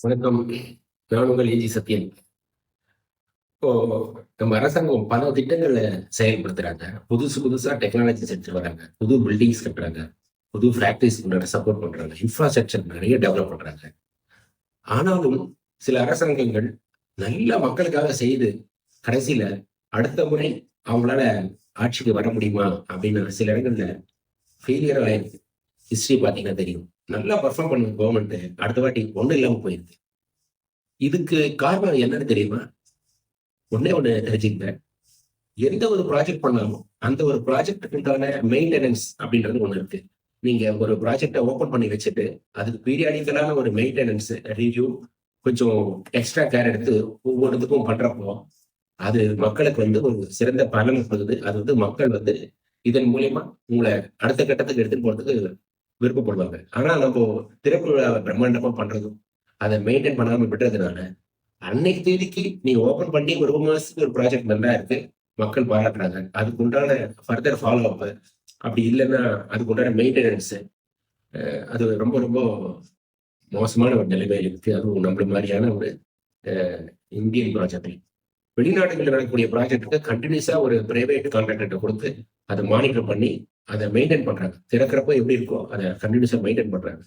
வணக்கம். நான் உங்கள் ஏஜி சத்யன். இப்போ நம்ம அரசாங்கம் பல திட்டங்களை செயல்படுத்துறாங்க. புதுசு புதுசா டெக்னாலஜிஸ் எடுத்து வராங்க. புது பில்டிங்ஸ் கட்டுறாங்க. புது ஃபேக்டரிஸ் சப்போர்ட் பண்றாங்க. இன்ஃப்ராஸ்ட்ரக்சர் நிறைய டெவலப் பண்றாங்க. ஆனாலும் சில அரசாங்கங்கள் நல்ல மக்களுக்காக செய்து கடைசியில அடுத்த முறை அவங்களால ஆட்சிக்கு வர முடியுமா? அப்படின்னு சில இடங்கள்ல ஃபெயிலியர் ஆயிருக்கு. ஹிஸ்டரி பார்த்தீங்கன்னா தெரியும். நல்லா பர்ஃபார்ம் பண்ண கவர்மெண்ட் அடுத்த வாட்டி ஒன்றும் இல்லாமல் போயிருக்கு இதுக்கு காரணம் என்னன்னு தெரியுமா? ஒன்னே ஒன்று தெரிஞ்சுக்கிட்டேன் எந்த ஒரு ப்ராஜெக்ட் பண்ணாலும் அந்த ஒரு ப்ராஜெக்டுக்குண்டான மெயின்டெனன்ஸ் அப்படின்றது ஒன்று இருக்கு. நீங்க ஒரு ப்ராஜெக்டை ஓப்பன் பண்ணி வச்சுட்டு அதுக்கு பீரியாடிக்கலான ஒரு மெயின்டெனன்ஸ் ரிவ்யூ கொஞ்சம் எக்ஸ்ட்ரா கேர் எடுத்து ஒவ்வொருத்துக்கும் பண்றப்போ அது மக்களுக்கு வந்து ஒரு சிறந்த பலன் கொடுக்குது. அது வந்து மக்கள் வந்து இதன் மூலியமா உங்களை அடுத்த கட்டத்துக்கு எடுத்துட்டு போறதுக்கு விருப்பப்படுவாங்க. ஆனா நம்ம திறப்பு விழாவை பிரம்மாண்டமா பண்றதும் அதை மெயின்டைன் பண்ணாம விடுறதுனால அன்னைக்கு தேதிக்கு நீ ஓபன் பண்ணி ஒரு மாசத்துக்கு ஒரு ப்ராஜெக்ட் நல்லா இருக்கு மக்கள் பாராட்டுறாங்க. அதுக்கு உண்டான ஃபர்தர் ஃபாலோ அப் அப்படி இல்லைன்னா அதுக்கு உண்டான மெயின்டெனன்ஸ் அது ரொம்ப ரொம்ப மோசமான ஒரு நிலைமை இருக்கு. அதுவும் நம்மள மாதிரியான ஒரு இந்தியன் ப்ராஜெக்ட் வெளிநாடுகளில் நடக்கக்கூடிய ப்ராஜெக்ட்டுக்கு கண்டினியூஸா ஒரு பிரைவேட் கான்ட்ராக்டர் கொடுத்து அதை மானிட்டர் பண்ணி அதை மெயின்டைன் பண்றாங்க. திறக்கிறப்போ எப்படி இருக்கோ அதை கண்டினியூஸா மெயின்டைன் பண்றாங்க.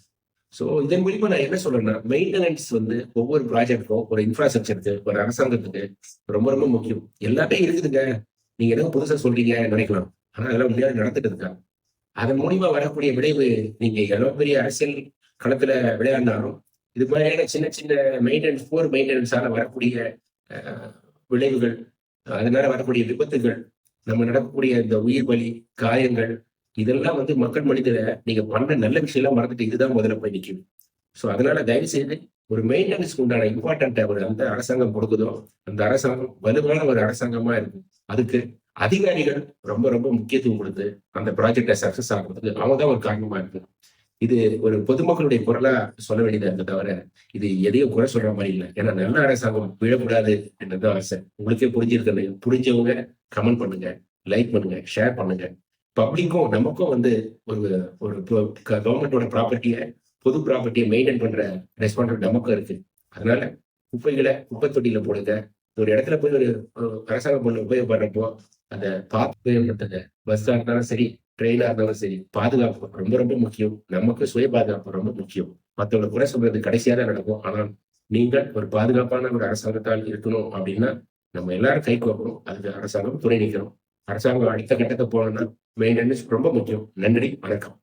ஸோ இதன் மூலியமா நான் என்ன சொல்றேன்னா மெயின்டெனன்ஸ் வந்து ஒவ்வொரு ப்ராஜெக்ட்டுக்கும் ஒரு இன்ஃப்ராஸ்ட்ரக்சருக்கு ஒரு அரசாங்கத்துக்கு ரொம்ப ரொம்ப முக்கியம். எல்லாமே இருக்குதுங்க. நீங்க எதுவும் புதுசா சொல்றீங்க நினைக்கலாம். ஆனா அதெல்லாம் முன்னாடி நடந்துட்டு இருக்காங்க அதன் மூலியமா வரக்கூடிய விளைவு நீங்க எவ்வளவு பெரிய அரசியல் களத்துல விளையாடினாலும் இது மாதிரியான சின்ன சின்ன மெயின்டெனன்ஸ் போர் மெயின்டெனன்ஸால வரக்கூடிய விளைவுகள் அதனால வரக்கூடிய விபத்துகள் நம்ம நடக்கக்கூடிய இந்த உயிர் பலி காயங்கள் இதெல்லாம் வந்து மக்கள் மனிதரை நீங்க பண்ண நல்ல விஷயம் எல்லாம் மறந்துட்டு இதுதான் முதல்ல போய் நிற்கும் ஸோ அதனால தயவு செய்து ஒரு மெயின்டெனன்ஸ்க்கு உண்டான இம்பார்ட்டன்ட்டை ஒரு அந்த அரசாங்கம் கொடுக்குதோ அந்த அரசாங்கம் வலுவான ஒரு அரசாங்கமா இருக்கும். அதுக்கு அதிகாரிகள் ரொம்ப ரொம்ப முக்கியத்துவம் கொடுத்து அந்த ப்ராஜெக்டை சக்சஸ் ஆகுறதுக்கு அவங்க தான் ஒரு காரணமா இருக்கு இது ஒரு பொதுமக்களுடைய குரலா சொல்ல வேண்டியதா இருக்க தவிர இது எதையும் குறை சொல்ற மாதிரி இல்லை. ஏன்னா நல்ல அரசாங்கம் விழக்கூடாது என்றதான் ஆசை. உங்களுக்கே புரிஞ்சிருக்கிறது புரிஞ்சவங்க கமெண்ட் பண்ணுங்க லைக் பண்ணுங்க ஷேர் பண்ணுங்க. பப்ளிக்கும் நமக்கும் வந்து ஒரு ஒரு கவர்மெண்டோட ப்ராப்பர்ட்டியை பொது ப்ராப்பர்ட்டியை மெயின்டைன் பண்ற ரெஸ்பான்சிபிள் நமக்கும் இருக்கு. அதனால குப்பைகளை குப்பை தொட்டியில போடுங்க. ஒரு இடத்துல போய் ஒரு அரசாங்கம் பண்ண உபயோகப்படுறப்போ அந்த பார்த்து உபயோகப்படுத்துங்க. பஸ்ஸா இருந்தாலும் சரி ட்ரெயினா இருந்தாலும் சரி பாதுகாப்பு ரொம்ப ரொம்ப முக்கியம். நமக்கு சுய பாதுகாப்பு ரொம்ப முக்கியம். மற்றவங்க குறை சொல்றது கடைசியா தான் நடக்கும். ஆனால் நீங்கள் ஒரு பாதுகாப்பான ஒரு அரசாங்கத்தால் இருக்கணும் அப்படின்னா நம்ம எல்லாரும் கை கோக்கணும் அதுக்கு அரசாங்கம் துணை நிற்கிறோம் அரசாங்கம் அடுத்த கட்டத்தை போகணும்னா மெயின்டெனன்ஸ் ரொம்ப முக்கியம். நன்றி வணக்கம்.